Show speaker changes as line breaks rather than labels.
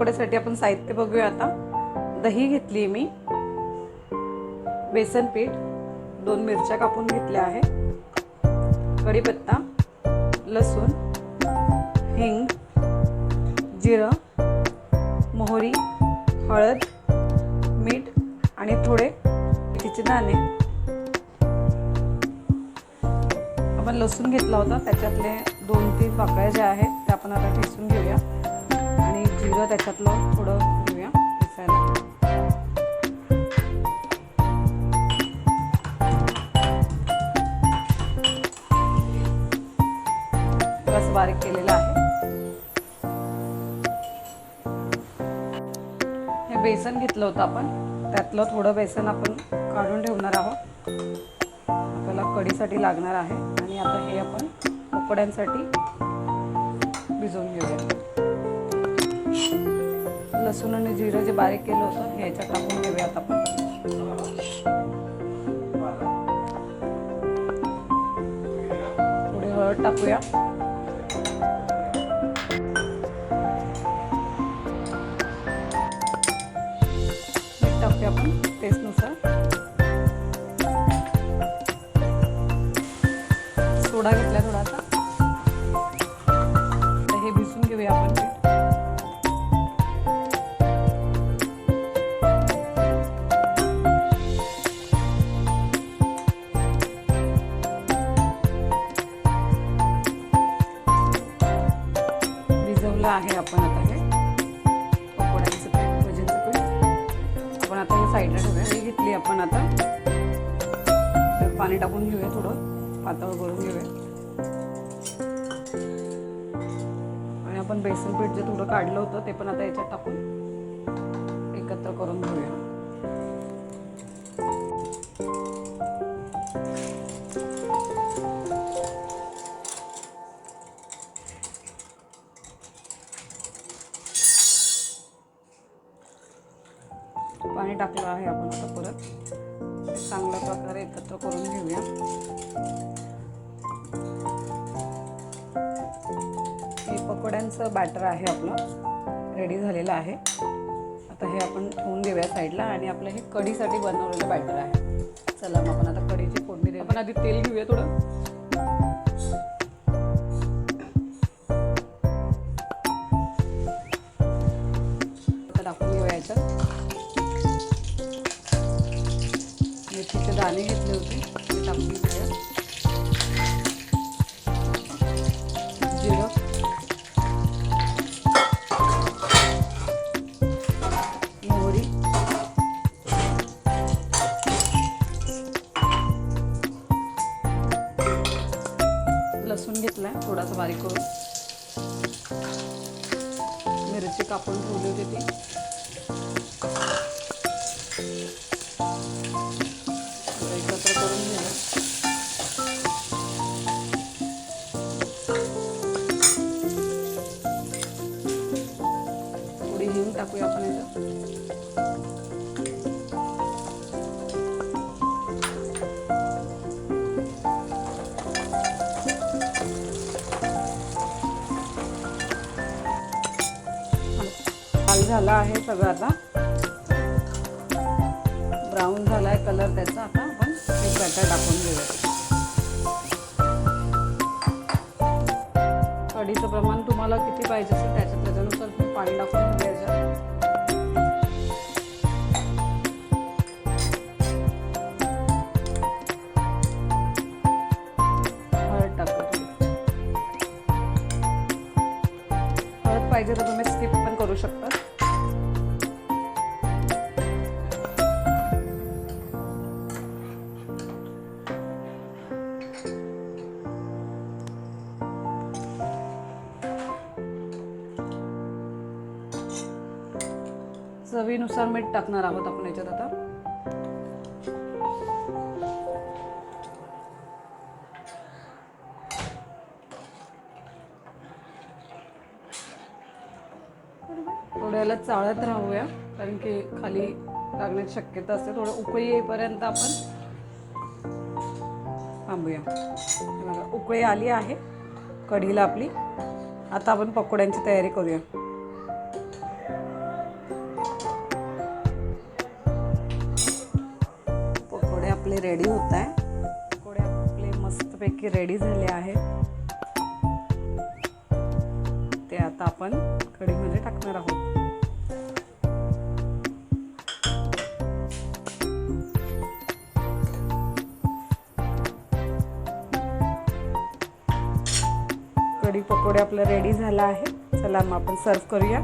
पकोड्यासाठी आपण साहित्य बघूया आता. दही घेतली मी. बेसन पीठ दोन मिरच्या कापून घेतल्या आहे कढीपत्ता लसूण हिंग जिरं मोहरी हळद मीठ आणि थोडे मेथीचे दाणे. आपण लसूण घेतला होता. त्याच्यातले दोन तीन पाकळ्या ज्या आहेत त्या आपण आता ठेचून घेऊया. आणि त्याच्यातलं थोडं घेऊया पिसायला रस बारीक केलेला आहे. हे बेसन घेतलं होतं आपण. त्यातलं थोडं बेसन आपण काढून ठेवणार आहोत. आपल्याला कढीसाठी लागणार आहे. आणि आता हे आपण पकोड्यांसाठी भिजवून घेऊया. लसूण आणि जिरं जे बारीक केलं होतं हे याच्यात टाकून घेऊयात आपण. थोडी हळद टाकूया. मीठ टाकूया आपण टेस्टनुसार सोडा घेतला थोडासा. आहे आपण आता हे. पकोड्यांचं पीठ भजनचं पीठ आपण आता हे साईडला ठेवूया. हे घेतली आपण आता. तर पाणी टाकून घेऊया थोडं. पातळ करून घेऊया. आणि आपण बेसन पीठ जे थोडं काढलं होतं ते पण आता याच्यात टाकून एकत्र करून घेऊया. पाणी टाकलं आहे आपण आता परत. चांगल्या प्रकारे एकत्र करून घेऊया. हे पकोड्यांचं बॅटर आहे आपलं. रेडी झालेलं आहे. आता हे आपण ठेवून देऊया साईडला आणि आपलं हे कढीसाठी बनवलेलं बॅटर आहे. चला मग आपण आता कढीची फोडणी देऊ आपण आधी तेल घेऊया थोडं. दाणे घेतले होते. ते टाकून घेऊया जिरं. मोहरी. लसूण घेतलाय थोडासा बारीक करून. मिरची कापून ठेवली होती ती. एकत्र करून घेणार. थोडी हिंग टाकूया आपण याच्यात झाला आहे सगळं आता. ब्राऊन झालाय कलर त्याचा आता. बॅटर टाकून घेऊया कढीचं प्रमाण तुम्हाला किती पाहिजे असेल त्याच्या त्याच्यानुसार तुम्ही पाणी टाकून घ्यायचं पाहिजे तर तुम्ही स्किप पण करू शकता. चवीनुसार मीठ टाकणार आहोत आपण याच्यात आता. थोड्याला चाळत राहूया कारण की खाली लागण्याची शक्यता असते. थोडं उकळी येईपर्यंत आपण थांबूया. बघा उकळी आली आहे कढीला आपली. आता आपण पकोड्यांची तयारी करूया. रेडी होत आहे. पकोडे आपले मस्तपैकी रेडी झाले आहेत. ते आता आपण कढीमध्ये टाकणार आहोत. कढी पकोडे आपलं रेडी झालं आहे. चला मग आपण सर्व करूया.